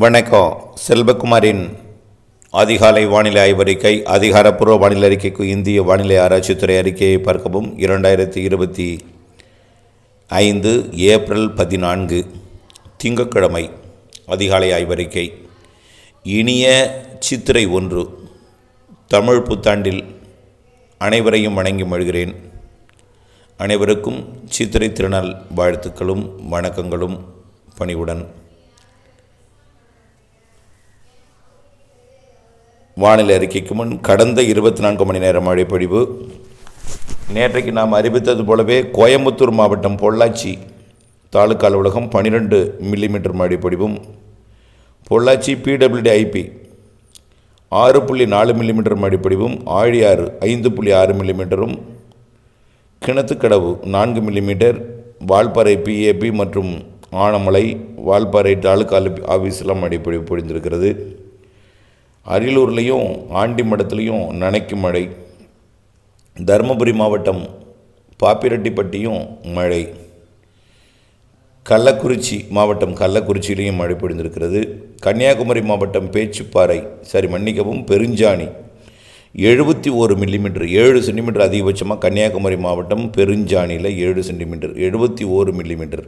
வணக்கம். செல்வகுமாரின் அதிகாலை வானிலை ஆய்வறிக்கை அதிகாரப்பூர்வ வானிலை அறிக்கைக்கு இந்திய வானிலை ஆராய்ச்சித்துறை அறிக்கையை பார்க்கவும். இரண்டாயிரத்தி இருபத்தி ஐந்து ஏப்ரல் பதினான்கு திங்கக்கிழமை அதிகாலை ஆய்வறிக்கை. இனிய சித்திரை ஒன்று. தமிழ் புத்தாண்டில் அனைவரையும் வணங்கி மழுகிறேன் அனைவருக்கும் சித்திரை திருநாள் வாழ்த்துக்களும் வணக்கங்களும் பணிவுடன். வானிலை அறிக்கைக்கு முன் கடந்த இருபத்தி நான்கு மணி நேரம் மழைப்பொழிவு. நேற்றைக்கு நாம் அறிவித்தது போலவே கோயம்புத்தூர் மாவட்டம் பொள்ளாச்சி தாலுக்கா அலுவலகம் பன்னிரெண்டு மில்லிமீட்டர் மழைப்பொழிவும். பொள்ளாச்சி பிடபிள்யூடி ஐபி ஆறு புள்ளி நாலு மில்லிமீட்டர் மழைப்பொழிவும் ஆழியாறு ஐந்து புள்ளி ஆறு மில்லிமீட்டரும் கிணத்துக்கடவு நான்கு மில்லிமீட்டர் வால்பாறை பிஏபி மற்றும் ஆனமலை வால்பாறை தாலுக்கா ஆஃபீஸில் மழைப்பொழிவு பொழிந்திருக்கிறது. அரியலூர்லேயும் ஆண்டிமடத்துலேயும் நனைக்கும் மழை. தருமபுரி மாவட்டம் பாப்பிரெட்டிப்பட்டியும் மழை. கள்ளக்குறிச்சி மாவட்டம் கள்ளக்குறிச்சியிலையும் மழை பொழிந்திருக்கிறது. கன்னியாகுமரி மாவட்டம் பேச்சுப்பாறை சரி மன்னிக்கவும் பெருஞ்சாணி. எழுபத்தி ஒரு மில்லிமீட்டர் ஏழு சென்டிமீட்டர் அதிகபட்சமாக கன்னியாகுமரி மாவட்டம் பெருஞ்சாணியில் ஏழு சென்டிமீட்டர் எழுபத்தி ஓரு மில்லிமீட்டர்.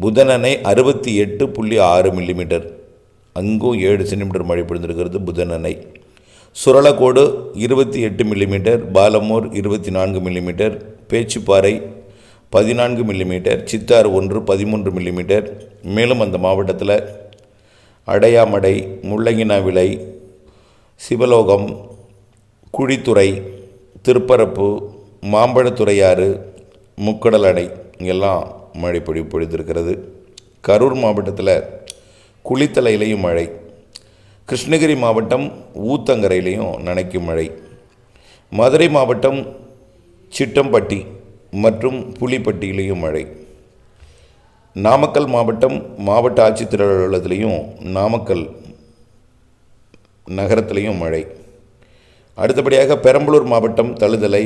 புதனனை அறுபத்தி எட்டு புள்ளி ஆறு மில்லிமீட்டர். அங்கும் ஏழு சென்டிமீட்டர் மழை பொழிந்திருக்கிறது புதன் அணை சுரளக்கோடு இருபத்தி எட்டு மில்லிமீட்டர் பாலமூர் இருபத்தி நான்கு மில்லிமீட்டர் பேச்சுப்பாறை பதினான்கு மில்லிமீட்டர் சித்தாறு ஒன்று பதிமூன்று மில்லிமீட்டர் மேலும் அந்த மாவட்டத்தில் அடையாமடை முள்ளங்கினாவிளை சிவலோகம் குழித்துறை திருப்பரப்பு மாம்பழத்துறையாறு முக்கடல் அணை இங்கெல்லாம் மழை பொழி பொழிந்திருக்கிறது. கரூர் மாவட்டத்தில் குளித்தலையிலையும் மழை. கிருஷ்ணகிரி மாவட்டம் ஊத்தங்கரையிலையும் நனைக்கும் மழை. மதுரை மாவட்டம் சிட்டம்பட்டி மற்றும் புலிப்பட்டியிலையும் மழை. நாமக்கல் மாவட்டம் மாவட்ட ஆட்சித்தலைவர் அலுவலகத்திலையும் நாமக்கல் நகரத்திலையும் மழை. அடுத்தபடியாக பெரம்பலூர் மாவட்டம் தழுதலை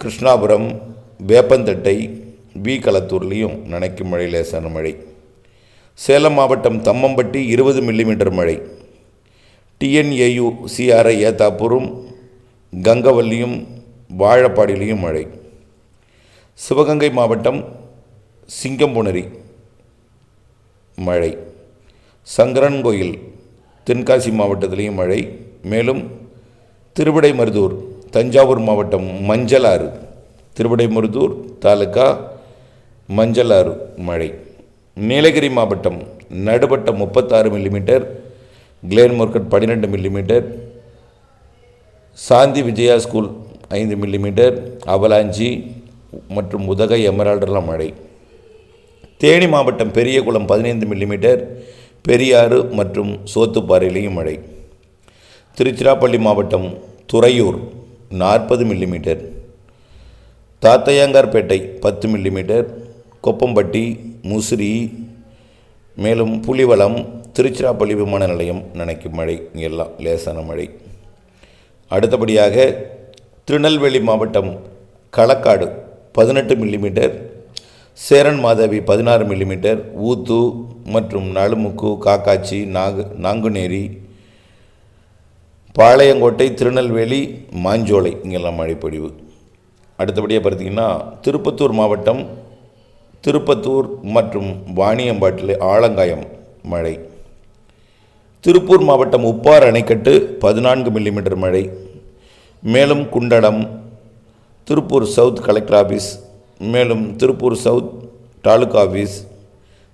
கிருஷ்ணாபுரம் வேப்பந்தட்டை வி களத்தூர்லேயும் நனைக்கும் மழை லேசான மழை. சேலம் மாவட்டம் தம்மம்பட்டி இருபது மில்லிமீட்டர் மழை. டிஎன்ஏயு சிஆர்ஐ ஏத்தாப்பூரும் கங்கவல்லியும் வாழப்பாடியிலையும் மழை. சிவகங்கை மாவட்டம் சிங்கம்புணரி மழை. சங்கரன்கோயில் தென்காசி மாவட்டத்திலையும் மழை. மேலும் திருவிடைமருதூர் தஞ்சாவூர் மாவட்டம் மஞ்சளாறு. திருவிடைமருதூர் தாலுக்கா மஞ்சளாறு மழை. நீலகிரி மாவட்டம் நடுபட்ட முப்பத்தாறு மில்லிமீட்டர் கிளேன்மோர்கட் பன்னிரெண்டு மில்லிமீட்டர் சாந்தி விஜயா ஸ்கூல் ஐந்து மில்லிமீட்டர் அவலாஞ்சி மற்றும் உதகை எமரால்டெல்லாம் மழை. தேனி மாவட்டம் பெரியகுளம் பதினைந்து மில்லிமீட்டர் பெரியாறு மற்றும் சோத்துப்பாறையிலையும் மழை. திருச்சிராப்பள்ளி மாவட்டம் துறையூர் நாற்பது மில்லிமீட்டர் தாத்தையாங்கார்பேட்டை பத்து மில்லிமீட்டர் கொப்பம்பட்டி முசிறி மேலும் புலிவளம் திருச்சிராப்பள்ளி விமான நிலையம் நினைக்கும் மழை இங்கெல்லாம் லேசான மழை. அடுத்தபடியாக திருநெல்வேலி மாவட்டம் களக்காடு பதினெட்டு மில்லிமீட்டர் சேரன் மாதவி பதினாறு மில்லிமீட்டர் ஊத்து மற்றும் நழுமுக்கு காக்காச்சி நாகு நாங்குநேரி பாளையங்கோட்டை திருநெல்வேலி மாஞ்சோலை இங்கெல்லாம் மழைப்பொழிவு. அடுத்தபடியாக பார்த்தீங்கன்னா திருப்பத்தூர் மாவட்டம் திருப்பத்தூர் மற்றும் வாணியம்பாட்டில் ஆலங்காயம் மழை. திருப்பூர் மாவட்டம் உப்பார் அணைக்கட்டு பதினான்கு மில்லிமீட்டர் மழை. மேலும் Kundadam Tiruppur south collector office மேலும் Tiruppur south taluka office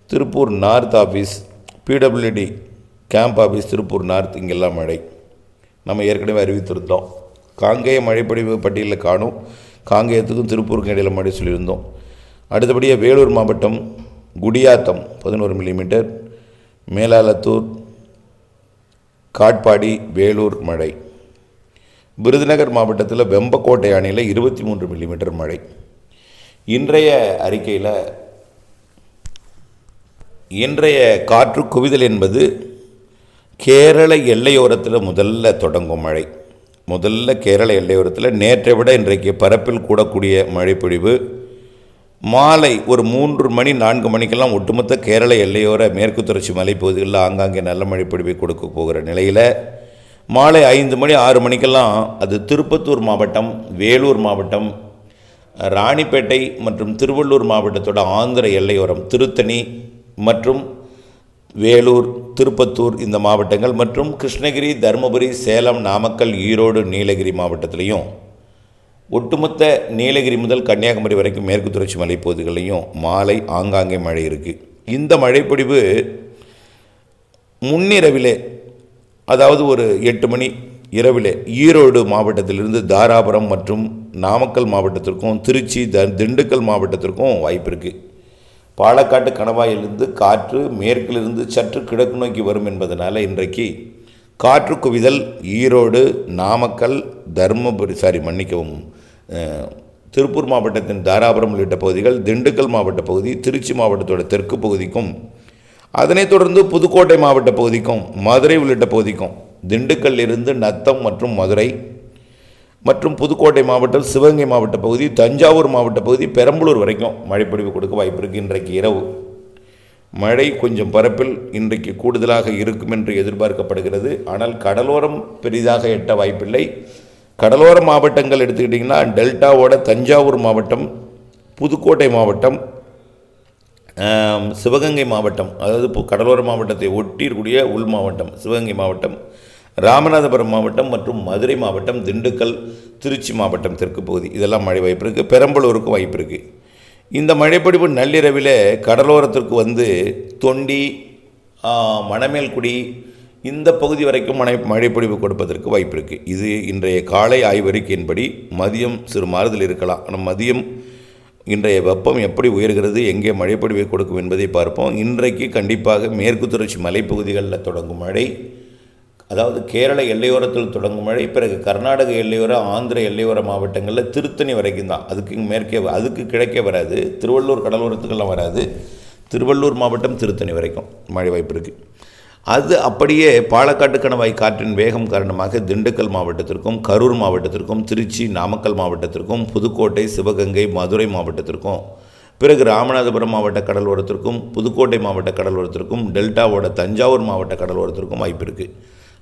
Tiruppur north office PWD camp office Tiruppur north இங்கெல்லாம் மழை. நம்ம ஏற்கனவே அறிவித்திருந்தோம். காங்கேய மழைப்பொழிவு பட்டியலில் காணும். காங்கேயத்துக்கும் திருப்பூருக்கும் இடையில் மழை சொல்லியிருந்தோம். அடுத்தபடியாக வேலூர் மாவட்டம் குடியாத்தம் பதினோரு மில்லிமீட்டர் மேலாலத்தூர் காட்பாடி வேலூர் மழை. விருதுநகர் மாவட்டத்தில் வெம்பக்கோட்டை அணையில் இருபத்தி மூன்று மில்லிமீட்டர் மழை. இன்றைய அறிக்கையில் இன்றைய காற்று குவிதல் என்பது கேரள எல்லையோரத்தில் முதல்ல தொடங்கும் மழை. முதல்ல கேரள எல்லையோரத்தில் நேற்றை விட இன்றைக்கு பரப்பில் கூடக்கூடிய மழைப்பொழிவு மாலை ஒரு மூன்று மணி நான்கு மணிக்கெல்லாம் ஒட்டுமொத்த கேரள எல்லையோர மேற்கு தொடர்ச்சி மலைப்பகுதிகளில் ஆங்காங்கே நல்ல மழை பொழிவை கொடுக்க போகிற நிலையில் மாலை ஐந்து மணி ஆறு மணிக்கெல்லாம் அது திருப்பத்தூர் மாவட்டம் வேலூர் மாவட்டம் ராணிப்பேட்டை மற்றும் திருவள்ளூர் மாவட்டத்தோட ஆந்திர எல்லையோரம் திருத்தணி மற்றும் வேலூர் திருப்பத்தூர் இந்த மாவட்டங்கள் மற்றும் கிருஷ்ணகிரி தருமபுரி சேலம் நாமக்கல் ஈரோடு நீலகிரி மாவட்டத்திலையும் ஒட்டுமொத்த நீலகிரி முதல் கன்னியாகுமரி வரைக்கும் மேற்கு தொடர்ச்சி மலைப்பகுதிகளையும் மாலை ஆங்காங்கே மழை இருக்குது இந்த மழைப்பொழிவு முன்னிரவிலே அதாவது ஒரு எட்டு மணி இரவிலே ஈரோடு மாவட்டத்திலிருந்து தாராபுரம் மற்றும் நாமக்கல் மாவட்டத்திற்கும் திருச்சி த திண்டுக்கல் மாவட்டத்திற்கும் வாய்ப்பு இருக்குது பாலக்காட்டு கணவாயிலிருந்து காற்று மேற்கிலிருந்து சற்று கிழக்கு நோக்கி வரும் என்பதனால் இன்றைக்கு காற்று குவிதல் ஈரோடு நாமக்கல் தருமபுரி சாரி மன்னிக்கவும் திருப்பூர் மாவட்டத்தின் தாராபுரம் உள்ளிட்ட பகுதிகள் திண்டுக்கல் மாவட்ட பகுதி திருச்சி மாவட்டத்தோட தெற்கு பகுதிக்கும் அதனைத் தொடர்ந்து புதுக்கோட்டை மாவட்ட பகுதிக்கும் மதுரை உள்ளிட்ட பகுதிக்கும் திண்டுக்கல்லிருந்து நத்தம் மற்றும் மதுரை மற்றும் புதுக்கோட்டை மாவட்டம் சிவகங்கை மாவட்ட பகுதி தஞ்சாவூர் மாவட்ட பகுதி பெரம்பலூர் வரைக்கும் மழைப்பொழிவு கொடுக்க வாய்ப்பு இருக்குது இன்றைக்கு இரவு. மழை கொஞ்சம் பரப்பில் இன்றைக்கு கூடுதலாக இருக்கும் என்று எதிர்பார்க்கப்படுகிறது. ஆனால் கடலோரம் பெரிதாக எட்ட வாய்ப்பில்லை. கடலோர மாவட்டங்கள் எடுத்துக்கிட்டிங்கன்னா டெல்டாவோட தஞ்சாவூர் மாவட்டம் புதுக்கோட்டை மாவட்டம் சிவகங்கை மாவட்டம் அதாவது இப்போ கடலோர மாவட்டத்தை ஒட்டியிருக்கூடிய உள் மாவட்டம் சிவகங்கை மாவட்டம் ராமநாதபுரம் மாவட்டம் மற்றும் மதுரை மாவட்டம் திண்டுக்கல் திருச்சி மாவட்டம் தெற்கு பகுதி. இதெல்லாம் மழை வாய்ப்பு இருக்குது பெரம்பலூருக்கும் வாய்ப்பு இருக்குது இந்த மழைப்பொழிவு நள்ளிரவில் கடலோரத்திற்கு வந்து தொண்டி மணமேல்குடி இந்த பகுதி வரைக்கும் மழை மழைப்பொழிவு கொடுப்பதற்கு வாய்ப்பு இருக்குது இது இன்றைய காலை ஆய்வறிக்கையின்படி மதியம் சிறு மாறுதல் இருக்கலாம். ஆனால் மதியம் இன்றைய வெப்பம் எப்படி உயர்கிறது எங்கே மழைப்பொழிவை கொடுக்கும் என்பதை பார்ப்போம். இன்றைக்கு கண்டிப்பாக மேற்கு தொடர்ச்சி மலைப்பகுதிகளில் தொடங்கும் மழை. அதாவது கேரள எல்லையோரத்தில் தொடங்கும் மழை பிறகு கர்நாடக எல்லையோர ஆந்திர எல்லையோர மாவட்டங்களில் திருத்தணி வரைக்கும் தான். அதுக்கு மேற்கே அதுக்கு கிழக்கே வராது. திருவள்ளூர் கடலோரத்துக்கெல்லாம் வராது. திருவள்ளூர் மாவட்டம் திருத்தணி வரைக்கும் மழை வாய்ப்பு இருக்குது அது அப்படியே பாலக்காட்டு கணவாய் காற்றின் வேகம் காரணமாக திண்டுக்கல் மாவட்டத்திற்கும் கரூர் மாவட்டத்திற்கும் திருச்சி நாமக்கல் மாவட்டத்திற்கும் புதுக்கோட்டை சிவகங்கை மதுரை மாவட்டத்திற்கும் பிறகு ராமநாதபுரம் மாவட்ட கடலோரத்திற்கும் புதுக்கோட்டை மாவட்ட கடலோரத்திற்கும் டெல்டாவோட தஞ்சாவூர் மாவட்ட கடலோரத்திற்கும் வாய்ப்பு இருக்குது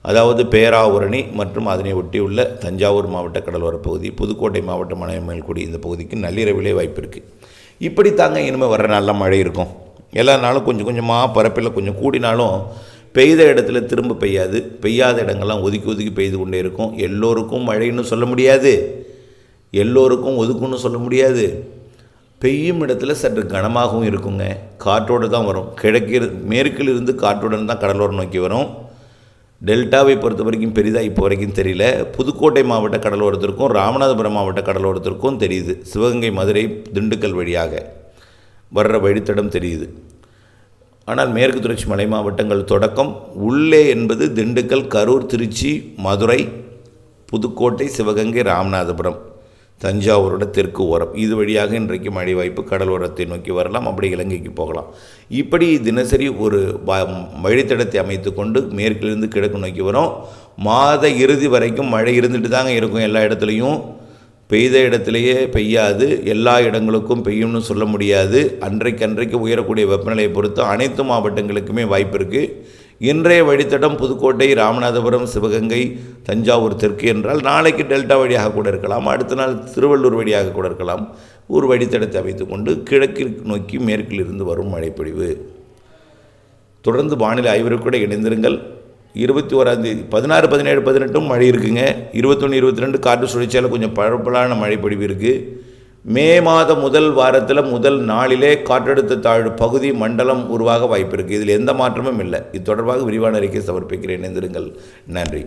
அதாவது பேராவூரணி மற்றும் அதனை ஒட்டியுள்ள தஞ்சாவூர் மாவட்ட கடலோர பகுதி புதுக்கோட்டை மாவட்ட மலைமேல்குடி இந்த பகுதிக்கு நள்ளிரவிலே வாய்ப்பு இருக்குது இப்படி தாங்க இனிமேல் வர நல்ல மழை இருக்கும். எல்லா நாளும் கொஞ்சம் கொஞ்சமாக பரப்பில் கொஞ்சம் கூடினாலும் பெய்த இடத்துல திரும்ப பெய்யாது. பெய்யாத இடங்கள்லாம் ஒதுக்கி ஒதுக்கி பெய்து கொண்டே இருக்கும். எல்லோருக்கும் மழைன்னு சொல்ல முடியாது. எல்லோருக்கும் ஒதுக்குன்னு சொல்ல முடியாது. பெய்யும் இடத்துல சற்று கனமாகவும் இருக்குங்க. காற்றோடு தான் வரும். கிழக்கில் மேற்கிலிருந்து காற்றுடன் தான் கடலோரம் நோக்கி வரும். டெல்டாவை பொறுத்த வரைக்கும் பெரிதாக இப்போ வரைக்கும் தெரியல. புதுக்கோட்டை மாவட்ட கடலோரத்திற்கும் ராமநாதபுரம் மாவட்ட கடலோரத்திற்கும் தெரியுது. சிவகங்கை மதுரை திண்டுக்கல் வழியாக வர்ற வழித்தடம் தெரியுது. ஆனால் மேற்கு தொடர்ச்சி மலை மாவட்டங்கள் தொடக்கம். உள்ளே என்பது திண்டுக்கல் கரூர் திருச்சி மதுரை புதுக்கோட்டை சிவகங்கை ராமநாதபுரம். தஞ்சாவூரோட தெற்கு ஓரம். இது வழியாக இன்றைக்கு மழை வாய்ப்பு கடலோரத்தை நோக்கி வரலாம். அப்படி இலங்கைக்கு போகலாம். இப்படி தினசரி ஒரு வ- வழித்தடத்தை அமைத்து கொண்டு மேற்கிலிருந்து கிழக்கு நோக்கி வரும். மாத இறுதி வரைக்கும் மழை இருந்துட்டு தாங்க இருக்கும் எல்லா இடத்துலையும். பெய்த இடத்திலேயே பெய்யாது. எல்லா இடங்களுக்கும் பெய்யும்னு சொல்ல முடியாது. அன்றைக்கு அன்றைக்கு உயரக்கூடிய வெப்பநிலையை பொறுத்து அனைத்து மாவட்டங்களுக்குமே வாய்ப்பு இருக்குது இன்றைய வழித்தடம் புதுக்கோட்டை ராமநாதபுரம் சிவகங்கை தஞ்சாவூர் தெற்கு என்றால் நாளைக்கு டெல்டா வழியாக கூட இருக்கலாம். அடுத்த நாள் திருவள்ளூர் வழியாக கூட இருக்கலாம். ஒரு வழித்தடத்தை அமைத்துக்கொண்டு கிழக்கிற்கு நோக்கி மேற்கில் இருந்து வரும் மழைப்பொழிவு. தொடர்ந்து வானிலை ஆய்வுக்கு கூட இணைந்திருங்கள். இருபத்தி ஓராந்தேதி பதினாறு பதினேழு பதினெட்டும் மழை இருக்குங்க. இருபத்தொன்று இருபத்தி ரெண்டு காற்று சுழற்சியால் கொஞ்சம் பரப்பலான மழைப்பொழிவு இருக்குது மே மாத முதல் வாரத்தில் முதல் நாளிலே காற்றழுத்த தாழ்வு பகுதி மண்டலம் உருவாக வாய்ப்பு இருக்குது இதில் எந்த மாற்றமும் இல்லை. இது தொடர்பாக விரிவான அறிக்கை சமர்ப்பிக்கிறேன். இணைந்திருங்கள். நன்றி.